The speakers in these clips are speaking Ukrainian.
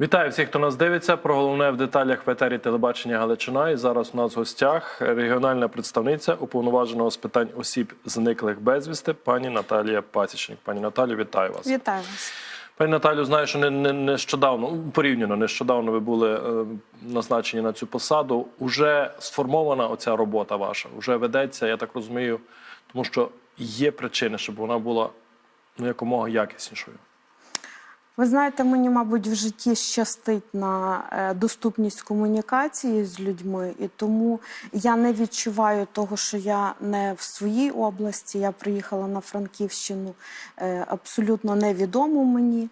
Вітаю всіх, хто нас дивиться. Про головне в деталях в етері телебачення Галичина. І зараз у нас в гостях регіональна представниця уповноваженого з питань осіб зниклих безвісти, пані Наталія Пасічник. Пані Наталію, вітаю вас. Вітаю вас. Пані Наталю, знаю, що не, не нещодавно, порівняно нещодавно ви були е, назначені на цю посаду. Уже сформована оця робота ваша, вже ведеться, я так розумію, тому що є причини, щоб вона була ну, якомога якіснішою. Ви знаєте, мені, мабуть, в житті щастить на е, доступність комунікації з людьми, і тому я не відчуваю того, що я не в своїй області. Я приїхала на Франківщину е, абсолютно невідому мені,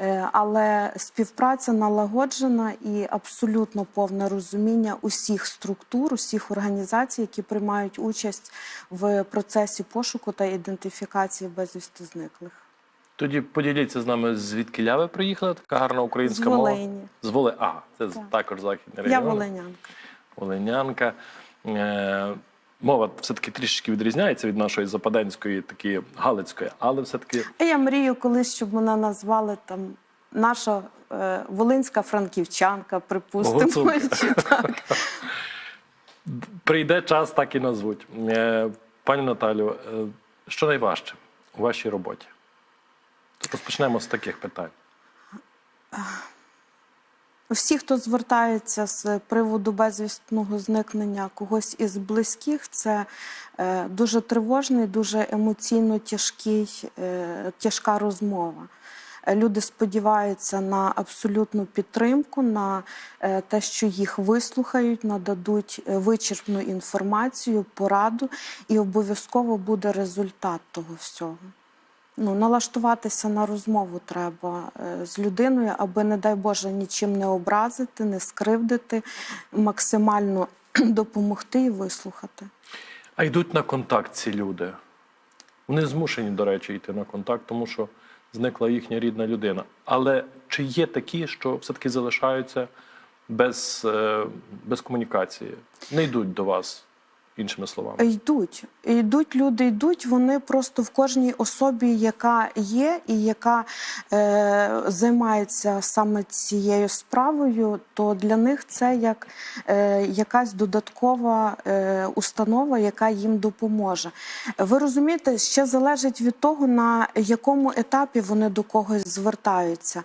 е, але співпраця налагоджена і абсолютно повне розуміння усіх структур, усіх організацій, які приймають участь в процесі пошуку та ідентифікації безвісти зниклих. Тоді поділіться з нами, звідки ви приїхали, така гарна українська З мова. Волині. З Волині. А, це Так. також західний Я волинянка. Волинянка. Е, мова все-таки трішечки відрізняється від нашої западенської, такі галицької, але все-таки Я мрію колись, щоб мене назвали там наша е, волинська франківчанка, припустимо. Чи так. прийде час, так і назвуть. Е, пані Наталю, е, що найважче у вашій роботі? Розпочнемо з таких питань. Всі, хто звертається з приводу безвістного зникнення когось із близьких, це е, дуже тривожний, дуже емоційно тяжкий, е, тяжка розмова. Люди сподіваються на абсолютну підтримку, на е, те, що їх вислухають, нададуть вичерпну інформацію, пораду, і обов'язково буде результат того всього. Ну, налаштуватися на розмову треба е, з людиною, аби, не дай Боже, нічим не образити, не скривдити, максимально допомогти і вислухати. А йдуть на контакт ці люди. Вони змушені, до речі, йти на контакт, тому що зникла їхня рідна людина. Але чи є такі, що все-таки залишаються без, е, без комунікації? Не йдуть до вас, іншими словами. Йдуть, йдуть люди, йдуть. Вони просто в кожній особі, яка є, і яка е, займається саме цією справою, то для них це як е, якась додаткова е, установа, яка їм допоможе. Ви розумієте, ще залежить від того, на якому етапі вони до когось звертаються.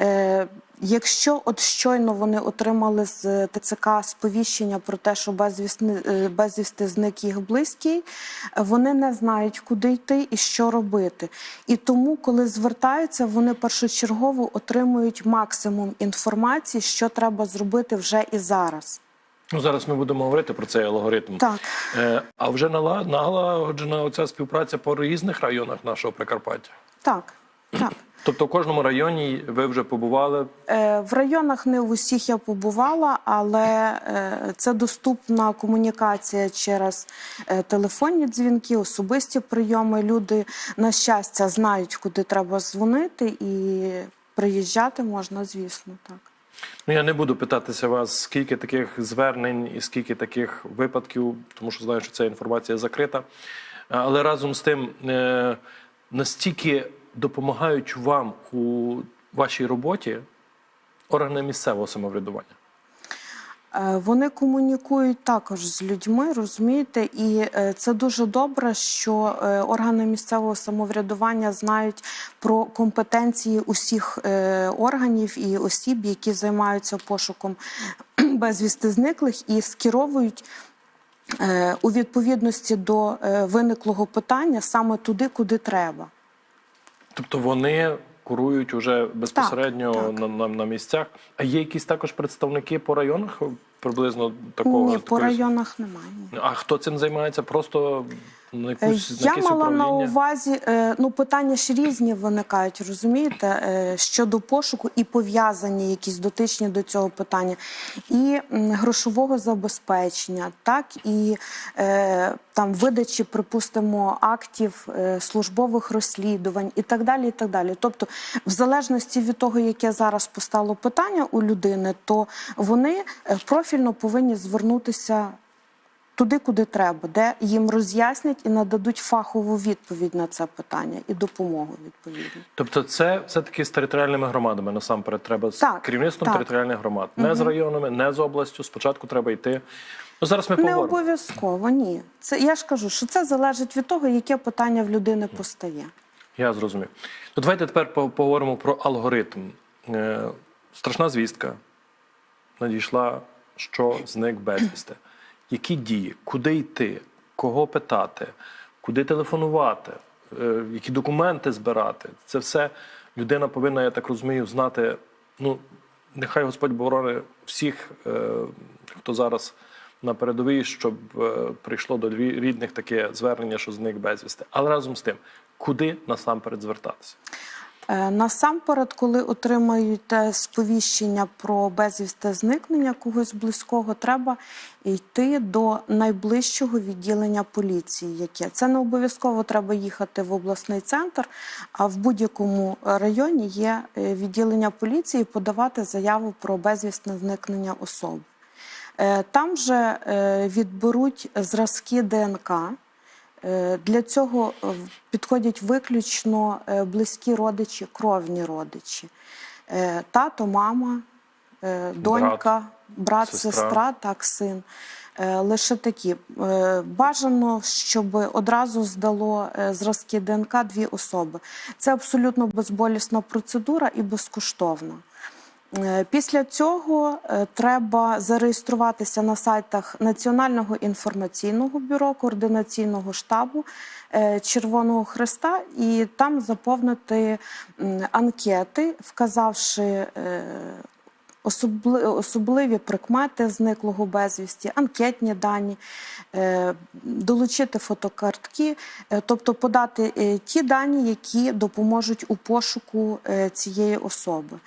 Е, Якщо от щойно вони отримали з ТЦК сповіщення про те, що безвісти, е, безвісти зник їх близький, вони не знають, куди йти і що робити. І тому, коли звертаються, вони першочергово отримують максимум інформації, що треба зробити вже і зараз. Ну, зараз ми будемо говорити про цей алгоритм. Так. Е, а вже нала- налагоджена оця співпраця по різних районах нашого Прикарпаття. Так, так. Тобто в кожному районі ви вже побували. Е, В районах не в усіх я побувала, але е, це доступна комунікація через е, телефонні дзвінки, особисті прийоми. Люди на щастя знають, куди треба дзвонити, і приїжджати можна, звісно, так. Ну, я не буду питатися вас, скільки таких звернень і скільки таких випадків, тому що знаю, що ця інформація закрита. Але разом з тим, настільки допомагають вам у вашій роботі органи місцевого самоврядування. Е, Вони комунікують також з людьми, розумієте, і е, це дуже добре, що е, органи місцевого самоврядування знають про компетенції усіх органів і осіб, які займаються пошуком безвісти зниклих, і скеровують. У відповідності до виниклого питання саме туди, куди треба. Тобто вони курують уже безпосередньо так. На, на, на місцях. А є якісь також представники по районах приблизно такого? Ні, по районах немає. А хто цим займається? Просто на Е, якусь Я якесь мала на увазі, е, ну питання ж різні виникають, розумієте, е, щодо пошуку і пов'язані якісь дотичні до цього питання, і грошового забезпечення, так і там видачі, припустимо, актів службових розслідувань і так далі. і так далі. Тобто, в залежності від того, яке зараз постало питання у людини, то вони профільно повинні звернутися туди, куди треба, де їм роз'яснять і нададуть фахову відповідь на це питання і допомогу відповідно. Тобто, це все-таки з територіальними громадами насамперед треба з Так, керівництвом так. територіальних громад, не з районами, не з областю. Спочатку треба йти. Ну зараз ми Не обов'язково, ні. Це я ж кажу, що це залежить від того, яке питання в людини постає. Я зрозумів. Ну, давайте тепер поговоримо про алгоритм. Е, страшна звістка надійшла, що зник безвісти. Які дії, куди йти, кого питати, куди телефонувати, е, які документи збирати. Це все людина повинна, я так розумію, знати. Ну, нехай Господь борони всіх, е, хто зараз на передовій, щоб е, прийшло до рі- рідних таке звернення, що зник безвісти. Але разом з тим, куди насамперед звертатися? Е, Насамперед, коли отримаєте сповіщення про безвісте зникнення когось близького, треба йти до найближчого відділення поліції. Яке це не обов'язково треба їхати в обласний центр, а в будь-якому районі є е, відділення поліції, подавати заяву про безвісне зникнення особи. Е, Там же відберуть зразки ДНК. Е, Для цього е, підходять виключно е, близькі родичі, кровні родичі. Тато, мама, донька, брат, сестра. сестра, так, син. Лише такі. Бажано, щоб одразу здало зразки ДНК дві особи. Це абсолютно безболісна процедура і безкоштовна. Е, Після цього е, треба зареєструватися на сайтах Національного інформаційного бюро, координаційного штабу е, Червоного Христа і там заповнити анкети, вказавши особливі прикмети зниклого безвісті, анкетні дані, долучити фотокартки, тобто подати ті дані, які допоможуть у пошуку цієї особи.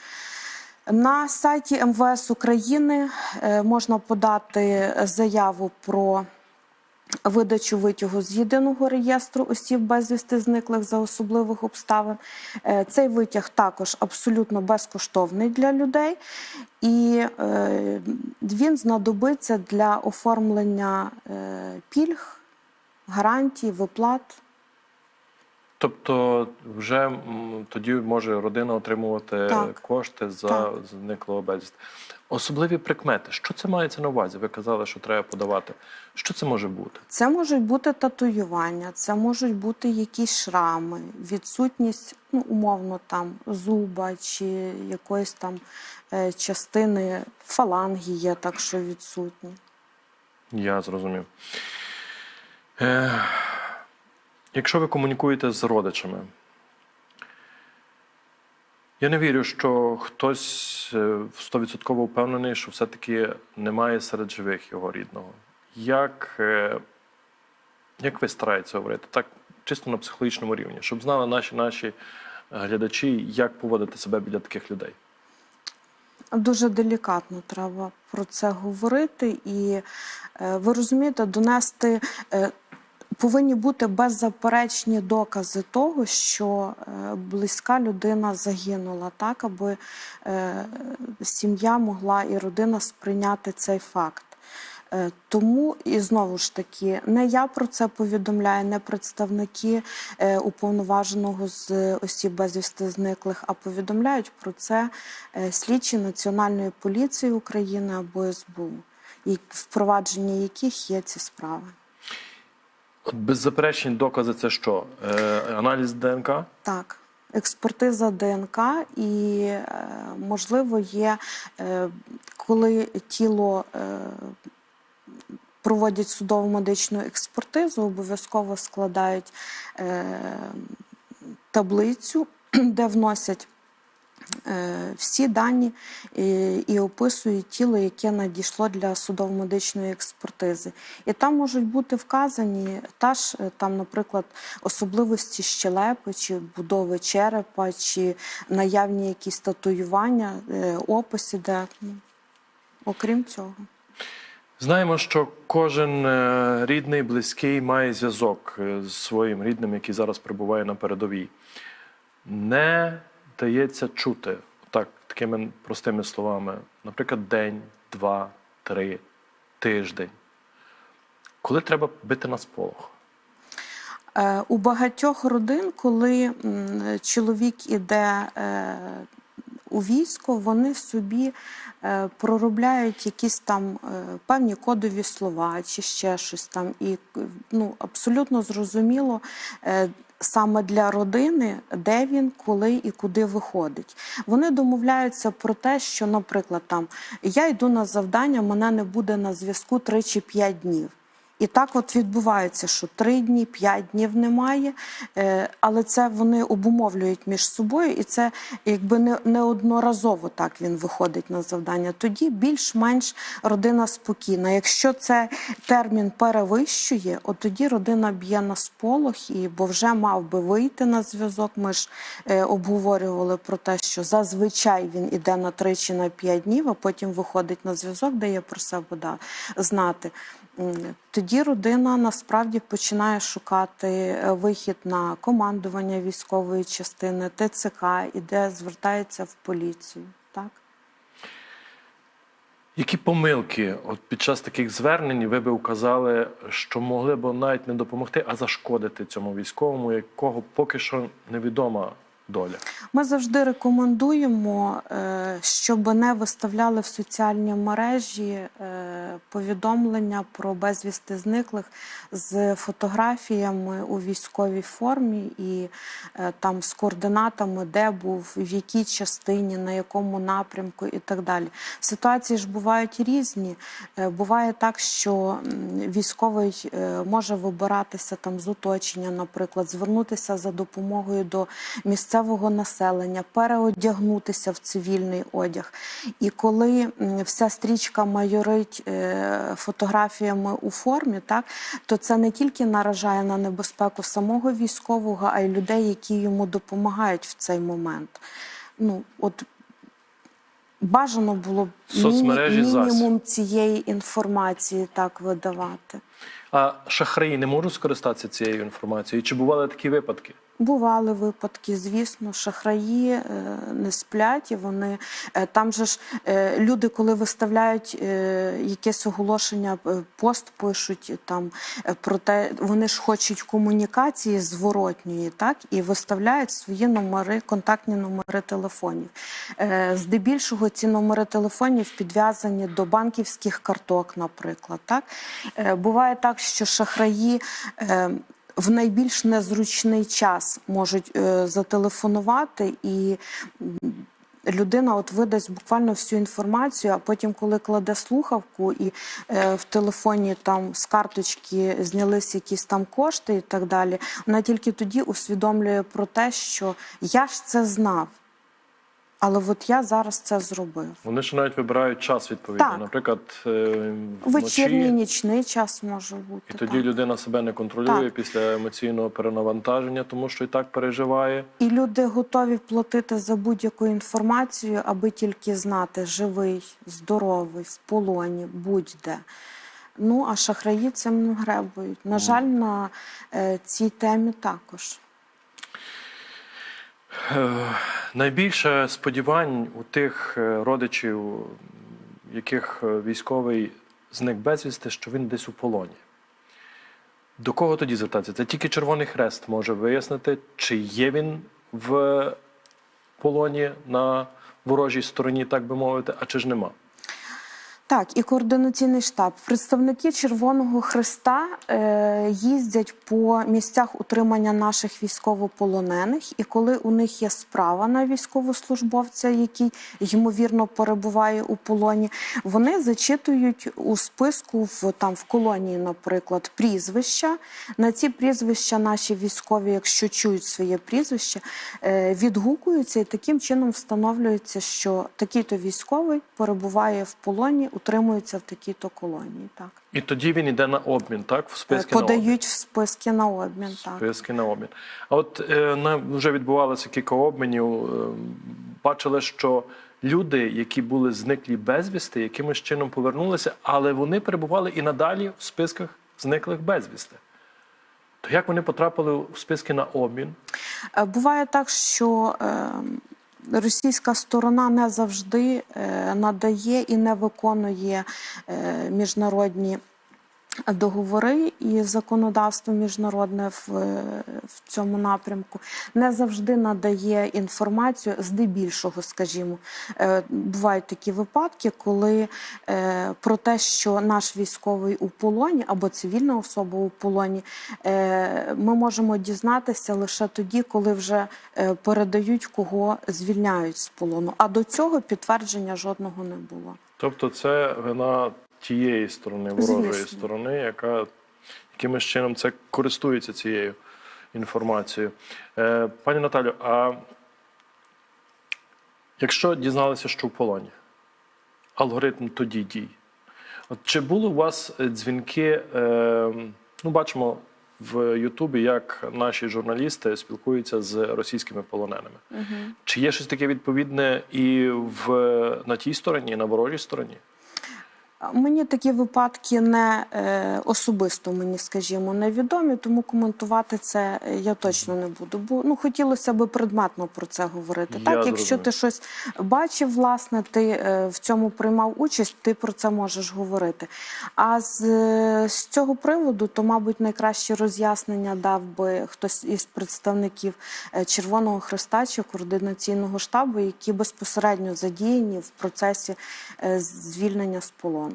На сайті МВС України е, можна подати заяву про видачу витягу з єдиного реєстру осіб безвісти зниклих за особливих обставин. Е, Цей витяг також абсолютно безкоштовний для людей, і е, він знадобиться для оформлення пільг, гарантій, виплат. Тобто, вже тоді може родина отримувати Так. кошти за Так. зниклого безвісти. Особливі прикмети. Що це мається на увазі? Ви казали, що треба подавати. Що це може бути? Це можуть бути татуювання, це можуть бути якісь шрами, відсутність, ну, умовно, там зуба чи якоїсь там е, частини фаланги є, так що відсутні. Я зрозумів. Е, якщо ви комунікуєте з родичами, я не вірю, що хтось е, стовідсотково впевнений, що все-таки немає серед живих його рідного. Як, е, як ви стараєтеся говорити? Так, чисто на психологічному рівні, щоб знали наші наші е, глядачі, як поводити себе біля таких людей. Дуже делікатно треба про це говорити, і ви розумієте, донести повинні бути беззаперечні докази того, що е, близька людина загинула, так аби е, сім'я могла і родина сприйняти цей факт. Е, Тому і знову ж таки, не я про це повідомляю, не представники уповноваженого з осіб безвісти зниклих, а повідомляють про це слідчі Національної поліції України або СБУ, і в провадженні яких є ці справи. Беззаперечні докази це що? Е, аналіз ДНК? Так, експертиза ДНК, і е, можливо є, е, коли тіло е, проводять судово медичну експертизу, обов'язково складають таблицю, де вносять. Е, Всі дані і, описують тіло, яке надійшло для судово-медичної експертизи. І там можуть бути вказані та ж, е, там, наприклад, особливості щелепи, чи будови черепа, чи наявні якісь татуювання, е, описи, де ну, окрім цього. Знаємо, що кожен рідний, близький має зв'язок з своїм рідним, який зараз перебуває на передовій. Не дається чути так, такими простими словами, наприклад, день, два, три, тиждень. Коли треба бити на сполох? Е, У багатьох родин, коли чоловік іде е, у військо, вони собі е, проробляють якісь там певні кодові слова чи ще щось там. І ну, абсолютно зрозуміло. Саме для родини, де він, коли і куди виходить. Вони домовляються про те, що, наприклад, там я йду на завдання, мене не буде на зв'язку 3 чи 5 днів. І так от відбувається, що три дні, п'ять днів немає, е, але це вони обумовлюють між собою, і це якби не неодноразово так він виходить на завдання. Тоді більш-менш родина спокійна. Якщо це термін перевищує, от тоді родина б'є на сполох, і бо вже мав би вийти на зв'язок. Ми ж е, обговорювали про те, що зазвичай він іде на три чи на п'ять днів, а потім виходить на зв'язок, дає про себе знати. Тоді родина насправді починає шукати е, вихід на командування військової частини, ТЦК, іде звертається в поліцію. Так? Які помилки от під час таких звернень ви би вказали, що могли б навіть не допомогти, а зашкодити цьому військовому, якого поки що невідома доля? Ми завжди рекомендуємо, е, щоб не виставляли в соціальні мережі е, повідомлення про безвісти зниклих з фотографіями у військовій формі і е, там з координатами, де був, в якій частині, на якому напрямку і так далі. Ситуації ж бувають різні. Буває так, що військовий може вибиратися там з оточення, наприклад, звернутися за допомогою до місцевого населення, переодягнутися в цивільний одяг. І коли вся стрічка майорить е, фотографіями у формі, так то це не тільки наражає на небезпеку самого військового, а й людей, які йому допомагають в цей момент. Ну, от бажано було б Соцмережі мінімум цієї інформації так видавати. А шахраї не можуть скористатися цією інформацією? Чи бували такі випадки? Бували випадки, звісно, шахраї е, не сплять, і вони е, там же ж е, люди, коли виставляють якесь оголошення, пост пишуть там про те, вони ж хочуть комунікації зворотньої, так і виставляють свої номери, контактні номери телефонів. Здебільшого ці номери телефонів підв'язані до банківських карток, наприклад. Так буває так, що шахраї. В найбільш незручний час можуть е, зателефонувати, і людина от видасть буквально всю інформацію, а потім, коли кладе слухавку, і е, в телефоні там з карточки знялись якісь там кошти і так далі, вона тільки тоді усвідомлює про те, що я ж це знав. Але от я зараз це зробив. Вони ж навіть вибирають час відповідно. Так. Наприклад, е, Вечірній нічний час може бути. і тоді так. людина себе не контролює Так. після емоційного перенавантаження, тому що і так переживає. І люди готові платити за будь-яку інформацію, аби тільки знати, живий, здоровий, в полоні, будь-де. Ну, а шахраї цим не гребують. На жаль, на е, цій темі також. Е, Найбільше сподівань у тих е, родичів, яких е, військовий зник безвісти, що він десь у полоні. До кого тоді звертатися? Це тільки Червоний Хрест може вияснити, чи є він в полоні на ворожій стороні, так би мовити, а чи ж нема. Так, і координаційний штаб. Представники Червоного Христа е, їздять по місцях утримання наших військовополонених, і коли у них є справа на військовослужбовця, який ймовірно перебуває у полоні, вони зачитують у списку в там в колонії, наприклад, прізвища. На ці прізвища наші військові, якщо чують своє прізвище, е, відгукуються і таким чином встановлюється, що такий-то військовий перебуває в полоні, утримується в такій-то колонії. Так І тоді він йде на обмін, так? В списки на обмін. подають в списки на обмін. Так. Списки на обмін. А от е, на, вже відбувалося кілька обмінів. Е, бачили, що люди, які були зниклі безвісти, якимось чином повернулися, але вони перебували і надалі в списках зниклих безвісти. То як вони потрапили в списки на обмін? Е, Буває так, що е, російська сторона не завжди е, надає і не виконує е, міжнародні договори і законодавство міжнародне в, в цьому напрямку не завжди надає інформацію, здебільшого, скажімо, Е, бувають такі випадки, коли е, про те, що наш військовий у полоні або цивільна особа у полоні, е, ми можемо дізнатися лише тоді, коли вже передають кого звільняють з полону. А до цього підтвердження жодного не було. Тобто, це вина тієї сторони, ворожої Звісно. сторони, яка якимось чином це користується цією інформацією. Е, пані Наталю, а якщо дізналися, що в полоні, алгоритм тоді дій. От чи були у вас дзвінки? Е, ну, бачимо в Ютубі, як наші журналісти спілкуються з російськими полоненими. Чи є щось таке відповідне і в, на тій стороні, і на ворожій стороні? Мені такі випадки не е, особисто мені, скажімо, невідомі, тому коментувати це е, я точно не буду. Бо ну хотілося би предметно про це говорити. Я так, якщо ти щось бачив, власне, ти е, в цьому приймав участь, ти про це можеш говорити. А з, е, з цього приводу, то, мабуть, найкраще роз'яснення дав би хтось із представників Червоного Христа чи координаційного штабу, які безпосередньо задіяні в процесі е, звільнення з полону.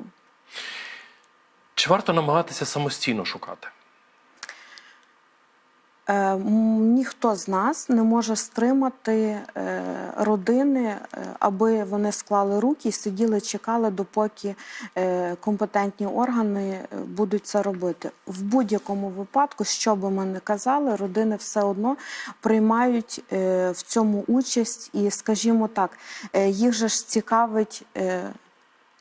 Чи варто намагатися самостійно шукати? Е, Ніхто з нас не може стримати е, родини, е, аби вони склали руки і сиділи, чекали, допоки е, компетентні органи е, будуть це робити. В будь-якому випадку, що би ми не казали, родини все одно приймають е, в цьому участь, і, скажімо так, е, їх же ж цікавить е,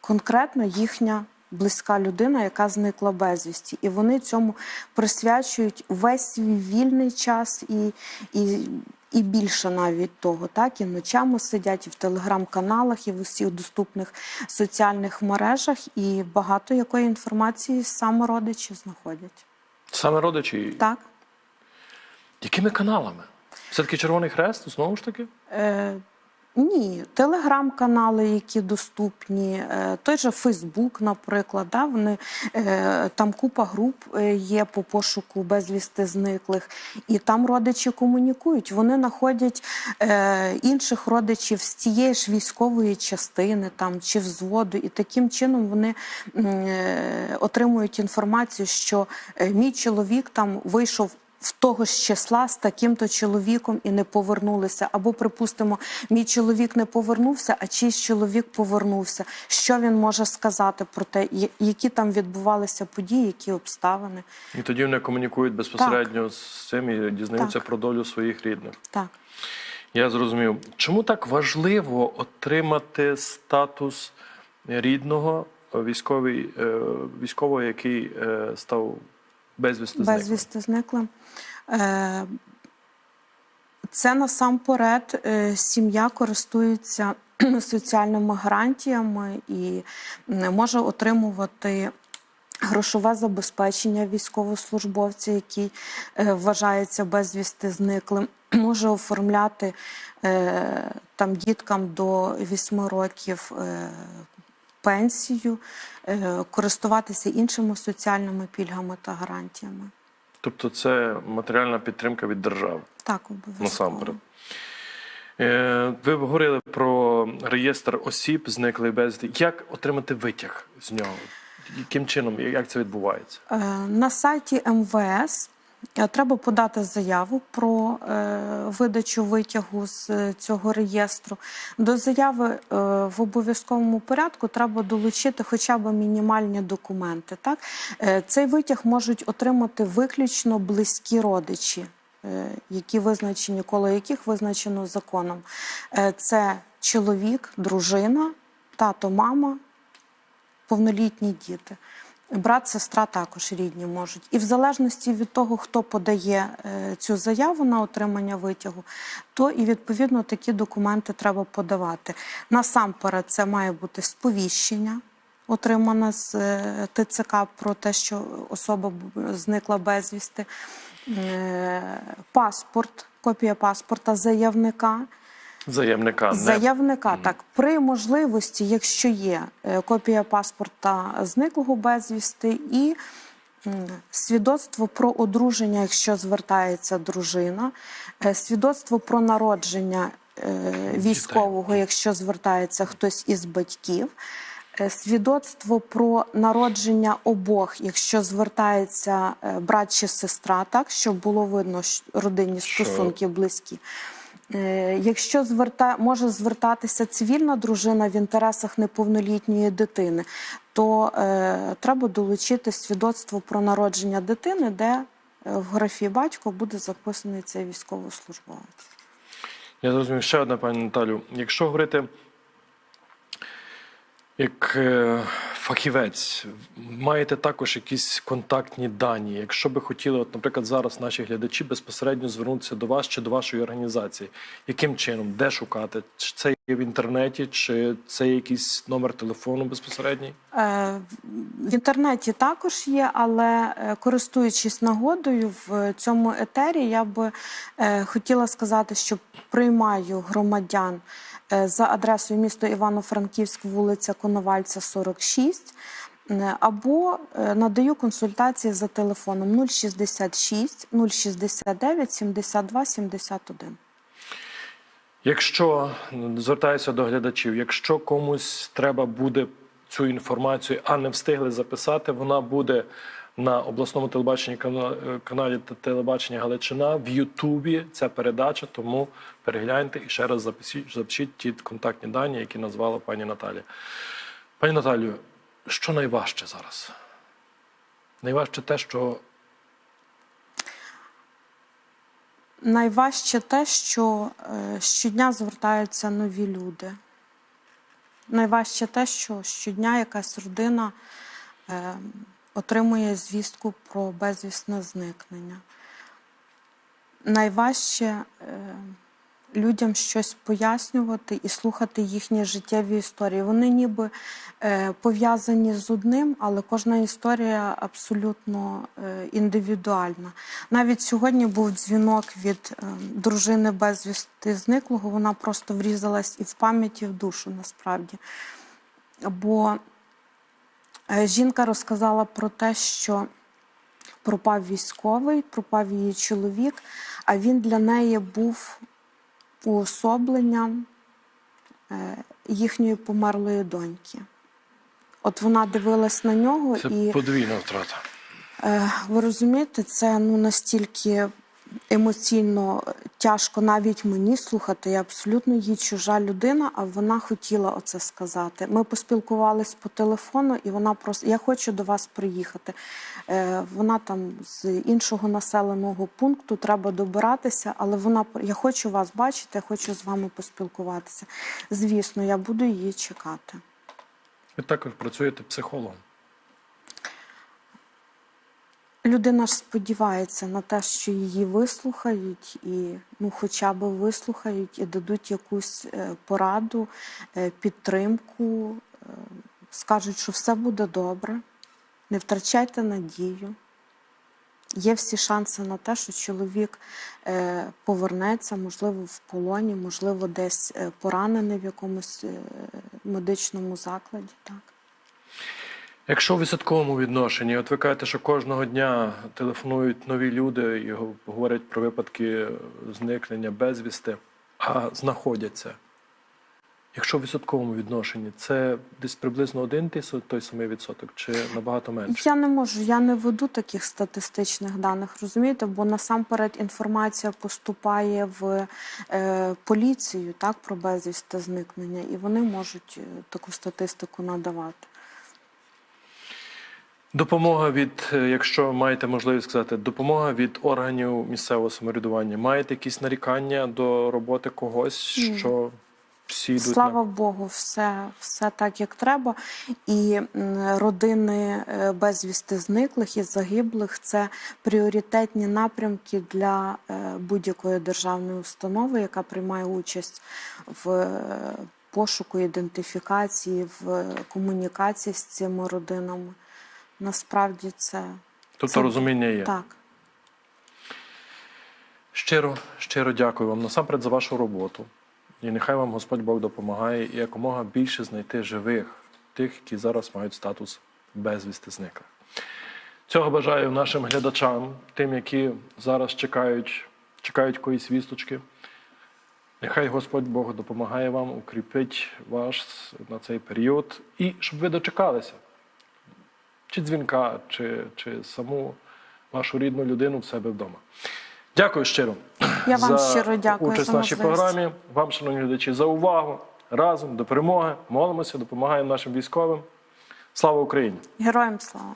конкретно їхня близька людина, яка зникла безвісті. І вони цьому присвячують весь свій вільний час і, і, і більше навіть того. Так? І ночами сидять і в телеграм-каналах, і в усіх доступних соціальних мережах, і багато якої інформації саме родичі знаходять. Саме родичі? Так. Якими каналами? Все-таки Червоний Хрест, знову ж таки? Е, ні, телеграм-канали, які доступні, е, той же Фейсбук, наприклад, да, вони, е, там купа груп е, є по пошуку безвісти зниклих, і там родичі комунікують. Вони знаходять інших родичів з тієї ж військової частини там, чи взводу, і таким чином вони отримують інформацію, що мій чоловік там вийшов в того ж числа з таким-то чоловіком і не повернулися. Або, припустимо, мій чоловік не повернувся, а чийсь чоловік повернувся. Що він може сказати про те, які там відбувалися події, які обставини? І тоді вони комунікують безпосередньо з цим і дізнаються Так. про долю своїх рідних. Так. Я зрозумів. Чому так важливо отримати статус рідного військовий, е, військового, який е, став безвісти зниклим? Безвісти зникли. Е, Це насамперед е, сім'я користується соціальними гарантіями і може отримувати грошове забезпечення військовослужбовця, який е, вважається безвісти зниклим, може оформляти е, там діткам до 8 років. Пенсію, е, користуватися іншими соціальними пільгами та гарантіями. Тобто це матеріальна підтримка від держави. Так, обов'язково. Насамперед. Е, Ви говорили про реєстр осіб, зниклих безвісти. Як отримати витяг з нього? Яким чином, як це відбувається? Е, На сайті МВС треба подати заяву про е, видачу витягу з е, цього реєстру. До заяви е, в обов'язковому порядку треба долучити хоча б мінімальні документи. Так? Е, Цей витяг можуть отримати виключно близькі родичі. е, Які визначені, коло яких визначено законом, Е, це чоловік, дружина, тато, мама, повнолітні діти. Брат, сестра також рідні можуть. І в залежності від того, хто подає е, цю заяву на отримання витягу, то і відповідно такі документи треба подавати. Насамперед, це має бути сповіщення, отримане з е, ТЦК про те, що особа зникла безвісти, е, паспорт, копія паспорта заявника. Заявника. не- Заявника так при можливості, якщо є е, копія паспорта зниклого безвісти і свідоцтво про одруження, якщо звертається дружина, е, свідоцтво про народження е, військового, якщо звертається хтось із батьків. Свідоцтво про народження обох, якщо звертається брат чи сестра, так щоб було видно що родинні стосунки близькі. Е, Якщо зверта... може звертатися цивільна дружина в інтересах неповнолітньої дитини, то е, треба долучити свідоцтво про народження дитини, де е, в графі батько буде записаний цей військовослужбовець. Я зрозумів ще одне, пані Наталю. Якщо говорити як е, фахівець, маєте також якісь контактні дані. Якщо би хотіли, от, наприклад, зараз наші глядачі безпосередньо звернутися до вас чи до вашої організації, яким чином, де шукати? Чи це є в інтернеті, чи це якийсь номер телефону безпосередній? Е, В інтернеті також є, але е, користуючись нагодою в цьому етері, я би хотіла сказати, що приймаю громадян за адресою місто Івано-Франківськ, вулиця Коновальця, 46, е, або е, надаю консультації за телефоном 066 069 72 71. Якщо звертаюся до глядачів, якщо комусь треба буде цю інформацію, а не встигли записати, вона буде на обласному телебаченні е, каналі та телебачення Галичина в Ютубі. Ця передача, тому перегляньте і ще раз запишіть, запишіть ті контактні дані, які назвала пані Наталія. Пані Наталію, що найважче зараз? Найважче те, що Найважче те, що е, щодня звертаються нові люди. Найважче те, що щодня якась родина е, отримує звістку про безвісне зникнення. Найважче е, людям щось пояснювати і слухати їхні життєві історії. Вони ніби е, пов'язані з одним, але кожна історія абсолютно е, індивідуальна. Навіть сьогодні був дзвінок від е, дружини безвісти зниклого. Вона просто врізалась і в пам'ять, і в душу насправді. Бо е, жінка розказала про те, що пропав військовий, пропав її чоловік, а він для неї був уособленням е, їхньої померлої доньки. От вона дивилась на нього це і подвійна втрата. Е, Ви розумієте, це ну настільки емоційно тяжко навіть мені слухати. Я абсолютно їй чужа людина, а вона хотіла оце сказати. Ми поспілкувались по телефону, і вона просто я хочу до вас приїхати. Е, Вона там з іншого населеного пункту треба добиратися, але вона я хочу вас бачити, я хочу з вами поспілкуватися. Звісно, я буду її чекати. Ви також працюєте психологом. Людина ж сподівається на те, що її вислухають, і ну, хоча б вислухають і дадуть якусь е, пораду, е, підтримку, е, скажуть, що все буде добре, не втрачайте надію. Є всі шанси на те, що чоловік повернеться, можливо, в полоні, можливо, десь поранений в якомусь медичному закладі. Так. Якщо в відсотковому відношенні, от ви кажете, що кожного дня телефонують нові люди і говорять про випадки зникнення безвісти, а знаходяться. Якщо в відсотковому відношенні, це десь приблизно один той самий відсоток, чи набагато менше? Я не можу, я не веду таких статистичних даних, розумієте, бо насамперед інформація поступає в е, поліцію так, про безвість та зникнення, і вони можуть е, таку статистику надавати. Допомога від, е, якщо маєте можливість сказати, допомога від органів місцевого самоврядування. Маєте якісь нарікання до роботи когось, що всі йдуть Слава на Богу, все, все так, як треба. І родини е, безвісти зниклих і загиблих це пріоритетні напрямки для е, будь-якої державної установи, яка приймає участь в пошуку, ідентифікації, в комунікації з цими родинами. Насправді це тобто це- розуміння є. так. Щиро, щиро дякую вам насамперед за вашу роботу. І нехай вам Господь Бог допомагає і якомога більше знайти живих, тих, які зараз мають статус безвісти зниклих. Цього бажаю нашим глядачам, тим, які зараз чекають, чекають якоїсь вісточки. Нехай Господь Бог допомагає вам, укріпить вас на цей період і щоб ви дочекалися чи дзвінка, чи, чи саму вашу рідну людину в себе вдома. Дякую щиро. Я вам за щиро дякую участь за в нашій можливість. програмі. Вам, шановні глядачі, за увагу. Разом до перемоги. Молимося, допомагаємо нашим військовим. Слава Україні! Героям слава!